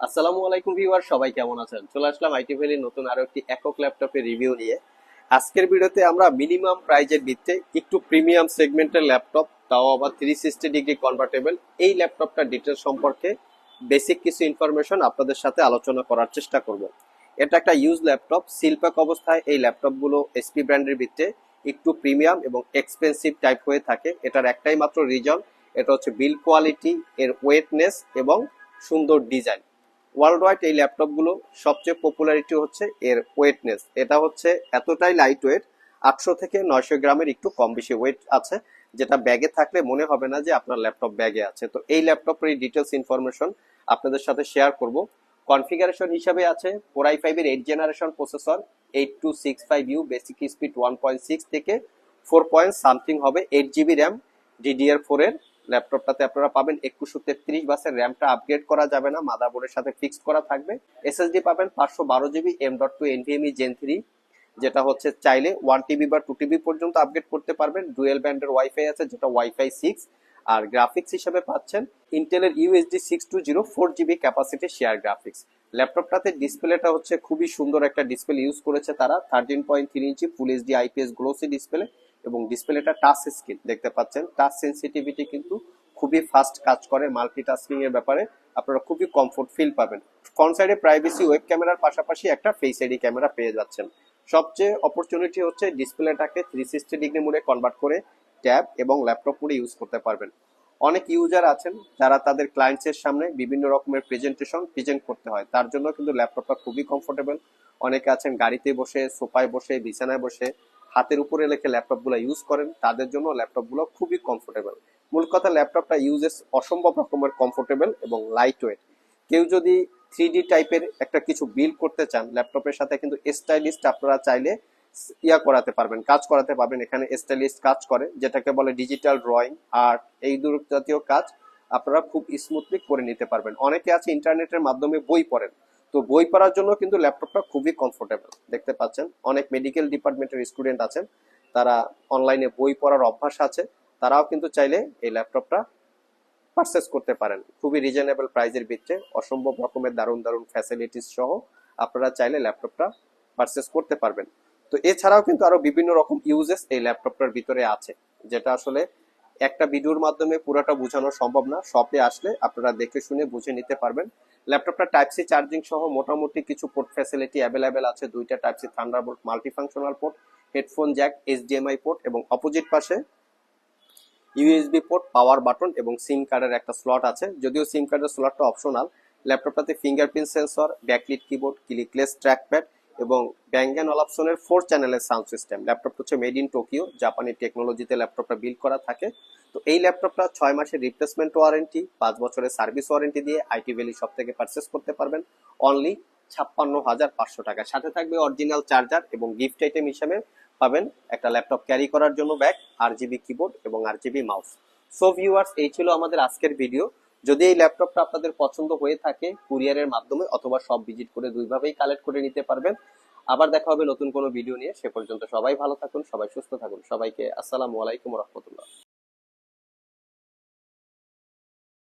আসসালামু আলাইকুম ভিউয়ার, সবাই কেমন আছেন? চলে আসলাম আইটি ভ্যালির নতুন আরও একটি একক ল্যাপটপের রিভিউ নিয়ে। আজকের ভিডিওতে আমরা মিনিমাম প্রাইজের ভিত্তিতে একটু প্রিমিয়াম সেগমেন্টের ল্যাপটপ, তাও আবার থ্রি সিক্সটি ডিগ্রি কনভার্টেবল এই ল্যাপটপটার ডিটেলস সম্পর্কে বেসিক কিছু ইনফরমেশন আপনাদের সাথে আলোচনা করার চেষ্টা করব। এটা একটা ইউজ ল্যাপটপ সিলপ্যাক অবস্থায় এই ল্যাপটপগুলো এসপি ব্র্যান্ডের ভিত্তিতে একটু প্রিমিয়াম এবং এক্সপেন্সিভ টাইপ হয়ে থাকে। এটার একটাই মাত্র রিজন এটা হচ্ছে বিল কোয়ালিটি এর ওয়েটনেস এবং সুন্দর ডিজাইন ওয়ার্ল্ড ওয়াইড এই ল্যাপটপগুলো সবচেয়ে পপুলারিটি হচ্ছে এর ওয়েটনেস এটা হচ্ছে এতটাই লাইট ওয়েট আটশো থেকে নয়শো গ্রামের একটু কম বেশি ওয়েট আছে, যেটা ব্যাগে থাকলে মনে হবে না যে আপনার ল্যাপটপ ব্যাগে আছে। তো এই ল্যাপটপের এই ডিটেলস ইনফরমেশন আপনাদের সাথে শেয়ার করব। কনফিগারেশন হিসাবে আছে ফোর আই ফাইভের eight generation processor eight two six five U basic speed one point six থেকে ফোর পয়েন্ট সামথিং হবে eight GB RAM DDR four এর ল্যাপটপটাতে আপনারা পাবেন একুশশো তেত্রিশ বাসের র্যামটা আপগ্রেড করা যাবে না মাদারবোর্ডের সাথে ফিক্সড করা থাকবে। এসএসডি পাবেন পাঁচশো বারো GB M dot two NVMe gen three যেটা হচ্ছে চাইলে ওয়ান টিবি বা টু টিবি পর্যন্ত আপগ্রেড করতে পারবেন। ডুয়েল ব্যান্ডের ওয়াইফাই আছে, যেটা ওয়াইফাই সিক্স আর গ্রাফিক্স হিসেবে পাচ্ছেন ইন্টেলের UHD six two zero four GB capacity share graphics ল্যাপটপটাতে ডিসপ্লেটা হচ্ছে খুবই সুন্দর একটা ডিসপ্লে ইউজ করেছে তারা। Thirteen point three inch full HD IPS glossy display এবং ডিসপ্লেটা টাচ স্ক্রিন দেখতে পাচ্ছেন? টাচ সেন্সিটিভিটি কিন্তু খুবই ফাস্ট কাজ করে মাল্টিটাস্কিং এর ব্যাপারে। আপনারা খুবই কমফোর্ট ফিল পাবেন। ফ্রন্ট সাইডে প্রাইভেসি ওয়েব ক্যামেরার পাশাপাশি একটা ফেস আইডি ক্যামেরা পেয়ে যাচ্ছেন। সবচেয়ে অপরচুনিটি হচ্ছে ডিসপ্লেটাকে থ্রি সিক্সটি ডিগ্রি মোডে কনভার্ট করে ট্যাব এবং ল্যাপটপ মোডে ইউজ করতে পারবেন। অনেক ইউজার আছেন যারা তাদের ক্লায়েন্টসের সামনে বিভিন্ন রকমের প্রেজেন্টেশন প্রেজেন্ট করতে হয়। তার জন্য কিন্তু ল্যাপটপটা খুবই কমফোর্টেবল অনেকে আছেন গাড়িতে বসে, সোফায় বসে, বিছানায় বসে। হাতের উপরে রেখে ল্যাপটপগুলো ইউজ করেন, তাদের জন্য ল্যাপটপগুলো খুবই কমফোর্টেবল মূল কথা ল্যাপটপটা ইউজেস অসম্ভব রকমের কমফোর্টেবল এবং লাইট ওয়েট কেউ যদি থ্রি ডি টাইপের একটা কিছু বিল্ড করতে চান ল্যাপটপের সাথে কিন্তু স্টাইলিস্ট আপনারা চাইলে ইয়া করাতে পারবেন, কাজ করাতে পারবেন। এখানে স্টাইলিস্ট কাজ করে, যেটাকে বলে ডিজিটাল ড্রয়িং আর্ট এই জাতীয় কাজ আপনারা খুব স্মুথলি করে নিতে পারবেন। অনেকে আছে ইন্টারনেটের মাধ্যমে বই পড়েন। তো বই পড়ার জন্য কিন্তু ল্যাপটপটা খুবই কমফোর্টেবল দেখতে পাচ্ছেন, অনেক মেডিকেল ডিপার্টমেন্টের স্টুডেন্ট আছেন, তারা অনলাইনে বই পড়ার অভ্যাস আছে, তারাও কিন্তু চাইলে এই ল্যাপটপটা পারচেস করতে পারেন। খুবই রিজনেবল প্রাইজের ভিত্তিতে, অসম্ভব রকমের দারুণ দারুণ ফ্যাসিলিটিস সহ আপনারা চাইলে ল্যাপটপটা পারচেস করতে পারবেন। তো এছাড়াও কিন্তু আরও বিভিন্ন রকম ইউজেস এই ল্যাপটপটার ভিতরে আছে, যেটা আসলে একটা ভিডিওর মাধ্যমে পুরোটা বোঝানো সম্ভব না। শপে আসলে আপনারা দেখে শুনে বুঝে নিতে পারবেন। ল্যাপটপটা টাইপ সি চার্জিং সহ মোটামুটি কিছু পোর্ট ফ্যাসিলিটি অ্যাভেলেবেল আছে। দুইটা type C thunderbolt multifunctional port headphone jack HDMI port এবং অপোজিট পাশে ইউএসবি পোর্ট পাওয়ার বাটন এবং সিম কার্ডের একটা স্লট আছে। যদিও সিম কার্ডের স্লটটা optional ল্যাপটপটাতে fingerprint sensor backlit keyboard clickless trackpad এবং ব্যাঙ্গান অলাপসনের ফোর চ্যানেলের সাউন্ড সিস্টেম ল্যাপটপটা হচ্ছে মেড ইন টোকিও জাপানি টেকনোলজিতে ল্যাপটপটা বিল্ড করা থাকে। তো এই ল্যাপটপটা ছয় মাসের রিপ্লেসমেন্ট ওয়ারেন্টি পাঁচ বছরের সার্ভিস ওয়ারেন্টি দিয়ে আইটি ভ্যালি সব থেকে পারচেস করতে পারবেন। অনলি ছাপ্পান্ন হাজার পাঁচশো টাকা। সাথে থাকবে অরিজিনাল চার্জার এবং গিফট আইটেম হিসেবে পাবেন একটা ল্যাপটপ ক্যারি করার জন্য ব্যাগ আর জিবি কিবোর্ড এবং R GB mouse so viewers এই ছিল আমাদের আজকের ভিডিও যদি এই ল্যাপটপটা আপনাদের পছন্দ হয়ে থাকে কুরিয়ারের মাধ্যমে, অথবা সব ভিজিট করে দুইভাবেই কালেক্ট করে নিতে পারবেন। আবার দেখা হবে নতুন কোনো ভিডিও নিয়ে। সে পর্যন্ত সবাই ভালো থাকুন, সবাই সুস্থ থাকুন। সবাইকে আসসালামু আলাইকুম রহমতুল্লাহ।